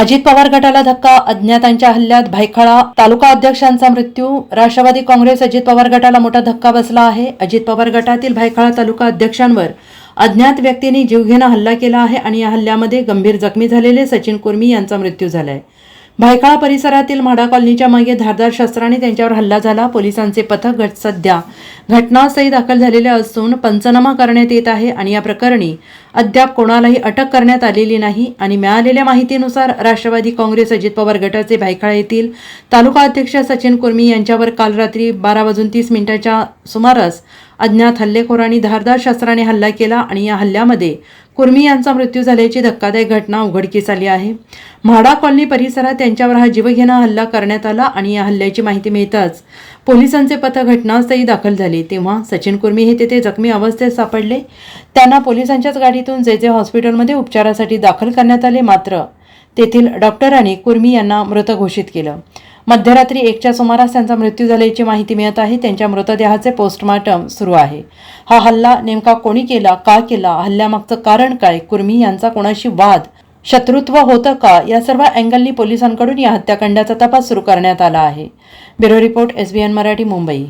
अजित पवार गटाला धक्का अज्ञातांच्या हल्ल्यात भायखळा तालुका अध्यक्षांचा मृत्यू राष्ट्रवादी काँग्रेस अजित पवार गटाला मोठा धक्का बसला आहे. अजित पवार गटातील भायखळा तालुका अध्यक्षांवर अज्ञात व्यक्तींनी जीवघेणा हल्ला केला आहे आणि या हल्ल्यामध्ये गंभीर जखमी झालेले सचिन कुर्मी यांचा मृत्यू झालाय. भायखळा परिसरातील म्हाडा कॉलनीच्या मागे धारदार शस्त्राने त्यांच्यावर हल्ला झाला. पोलिसांचे पथक घट सध्या घटनास्थळी दाखल झालेले असून पंचनामा करण्यात येत आहे आणि या प्रकरणी अद्याप कोणालाही अटक करण्यात आलेली नाही आणि मिळालेल्या माहितीनुसार राष्ट्रवादी काँग्रेस अजित पवार गटाचे भायखळा येथील तालुका अध्यक्ष सचिन कुर्मी यांच्यावर काल रात्री बारा वाजून तीस मिनिटाच्या सुमारास अज्ञात हल्लेखोरांनी धारदार शस्त्राने हल्ला केला आणि या हल्ल्यामध्ये कुर्मी यांचा मृत्यू झाल्याची धक्कादायक घटना उघडकीस आली आहे. म्हाडा कॉलनी परिसरात त्यांच्यावर हा जीवघेणा हल्ला करण्यात आला आणि या हल्ल्याची माहिती मिळताच पोलिसांचे पथक घटनास्थळी दाखल झाले. तेव्हा सचिन कुर्मी हे तेथे जखमी अवस्थेत सापडले. त्यांना पोलिसांच्याच गाडीतून जे जे हॉस्पिटलमध्ये उपचारासाठी दाखल करण्यात आले मात्र तेथील डॉक्टरांनी कुर्मी यांना मृत घोषित केलं. मध्यरात्री एकच्या सुमारास त्यांचा मृत्यू झाल्याची माहिती मिळत आहे. त्यांच्या मृतदेहाचे पोस्टमॉर्टम सुरू आहे. हा हल्ला नेमका कोणी केला का केला हल्ल्यामागचं कारण काय कुर्मी यांचा कोणाशी वाद शत्रुत्व होतं का या सर्व अँगलनी पोलिसांकडून या हत्याकांडाचा तपास सुरू करण्यात आला आहे. Bureau report S B N Marathi Mumbai.